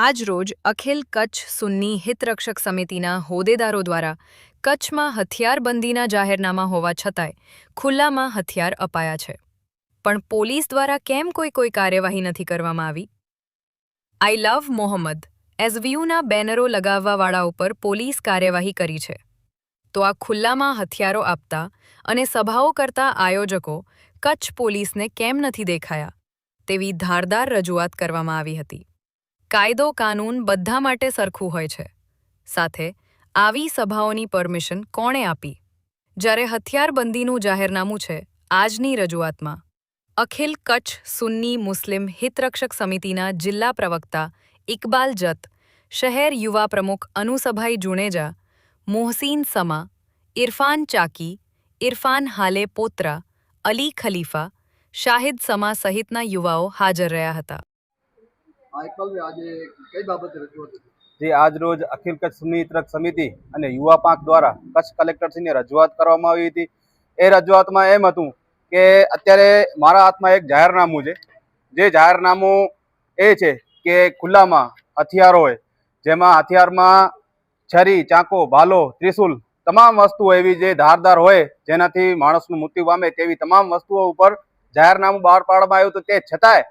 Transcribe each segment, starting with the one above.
આજ રોજ અખિલ કચ્છ સુન્ની હિતરક્ષક સમિતિના હોદ્દેદારો દ્વારા કચ્છમાં હથિયારબંધીના જાહેરનામા હોવા છતાંય ખુલ્લામાં હથિયાર અપાયા છે. પણ પોલીસ દ્વારા કેમ કોઈ કોઈ કાર્યવાહી નથી કરવામાં આવી? આઈ લવ મોહમ્મદ, એસવીયુના બેનરો લગાવવાવાળા ઉપર પોલીસ કાર્યવાહી કરી છે. તો આ ખુલ્લામાં હથિયારો આપતા અને સભાઓ કરતા આયોજકો કચ્છ પોલીસને કેમ નથી દેખાયા? તેવી ધારદાર રજૂઆત કરવામાં આવી હતી. કાયદો કાનૂન બધા માટે સરખું હોય છે. સાથે, આવી સભાઓની પરમિશન કોણે આપી? જ્યારે હથિયારબંધીનું જાહેરનામું છે, આજની રજૂઆતમાં, અખિલ કચ્છ સુન્ની મુસ્લિમ હિતરક્ષક સમિતિના જિલ્લા પ્રવક્તા ઇકબાલ જત, શહેર યુવા પ્રમુખ અનુસભાઈ જુણેજા, મોહસીન સમા, ઇરફાન ચાકી, ઇરફાન હાલે પોત્રા, અલી ખલીફા, શાહિદ સમા સહિતના યુવાઓ હાજર રહ્યા હતા આ એકલવ્ય આજે કઈ બાબતે રજૂઆત હતી જે આજ રોજ અખિલ કચ્છ સુન્ની સમિતિ અને યુવા પાંખ દ્વારા કચ્છ કલેક્ટરશ્રીને રજૂઆત કરવામાં આવી હતી. એ રજૂઆતમાં એમ હતું કે અત્યારે મારા હાથમાં એક જાહેરનામું છે. જે જાહેરનામું એ છે કે ખુલ્લામાં હથિયારો હોય, જેમાં હથિયારમાં છરી, ચાંકો, ભાલો, ત્રિશુલ તમામ વસ્તુઓ એવી જે ધારદાર હોય જેનાથી માણસનું મૃત્યુ પામે તેવી તમામ વસ્તુઓ ઉપર જાહેરનામું બહાર પાડવામાં આવ્યું હતું. તે છતાંય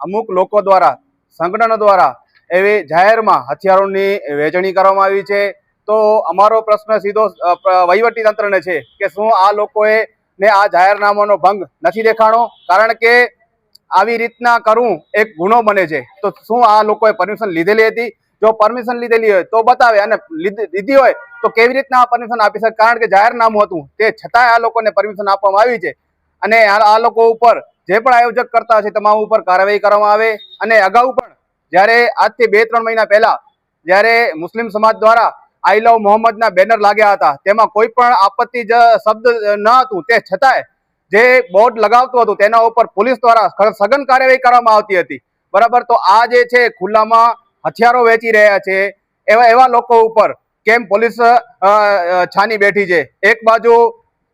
અમુક લોકો દ્વારા સંગઠનો દ્વારા એવી જાહેરમાં હથિયારોની વહેંચણી કરવામાં આવી છે. તો અમારો પ્રશ્ન સીધો તંત્રને છે કે શું આ લોકોએ ને આ જાહેરનામાનો ભંગ નથી દેખાણો? કારણ કે આવી રીતના કરવું એક ગુનો બને છે. તો શું આ લોકોએ પરમિશન લીધેલી હતી? જો પરમિશન લીધેલી હોય તો બતાવે અને લીધી હોય તો કેવી રીતના આ પરમિશન આપી શકે? કારણ કે જાહેરનામું હતું. તે છતાંય આ લોકોને પરમિશન આપવામાં આવી છે. અને આ લોકો ઉપર જે પણ આયોજક કરતા છે તમામ ઉપર કાર્યવાહી કરવામાં આવે અને અગાઉ પણ જ્યારે આજથી બે ત્રણ મહિના પહેલા જ્યારે મુસ્લિમ સમાજ દ્વારા આઈ લવ મોહમ્મદના બેનર લાગ્યા હતા, તેમાં કોઈ પણ આપત્તિ શબ્દ ન હતું, તે છતાંય જે બોર્ડ લગાવતું હતું તેના ઉપર પોલીસ દ્વારા સઘન કાર્યવાહી કરવામાં આવતી હતી. બરાબર, તો આ જે છે ખુલ્લામાં હથિયારો વેચી રહ્યા છે, એવા એવા લોકો ઉપર કેમ પોલીસ છાની બેઠી છે? એક બાજુ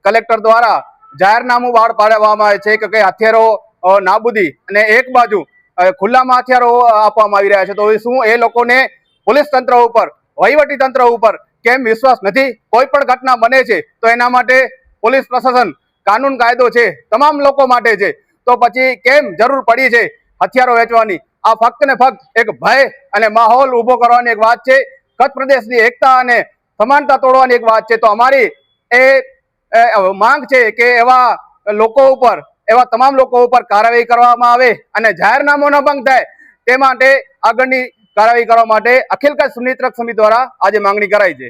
કલેક્ટર દ્વારા જાહેરનામું બહાર પાડવામાં આવે છે કે કઈ હથિયારો નાબૂદી અને એક બાજુ ખુલ્લામાં હથિયારો આપવામાં આવી રહ્યા છે. તો શું એ લોકોને પોલીસ તંત્ર ઉપર, વહીવટી તંત્ર ઉપર કેમ વિશ્વાસ નથી? કોઈ પણ ઘટના બને છે, તો એના માટે પોલીસ પ્રશાસન કાનૂન કાયદો છે, તમામ લોકો માટે છે. તો પછી કેમ જરૂર પડી છે હથિયારો વેચવાની? આ ફક્ત ને ફક્ત એક ભય અને માહોલ ઊભો કરવાની એક વાત છે. કચ્છ પ્રદેશની એકતા અને સમાનતા તોડવાની એક વાત છે. તો અમારી એ માંગ છે કે એવા લોકો ઉપર, એવા તમામ લોકો ઉપર કાર્યવાહી કરવામાં આવે અને જાહેરનામો ન ભંગ થાય, તે માટે આગળની કાર્યવાહી કરવા માટે અખિલ કચ્છ સુનિત્રક સમિતિ દ્વારા આજે માંગણી કરાઈ છે.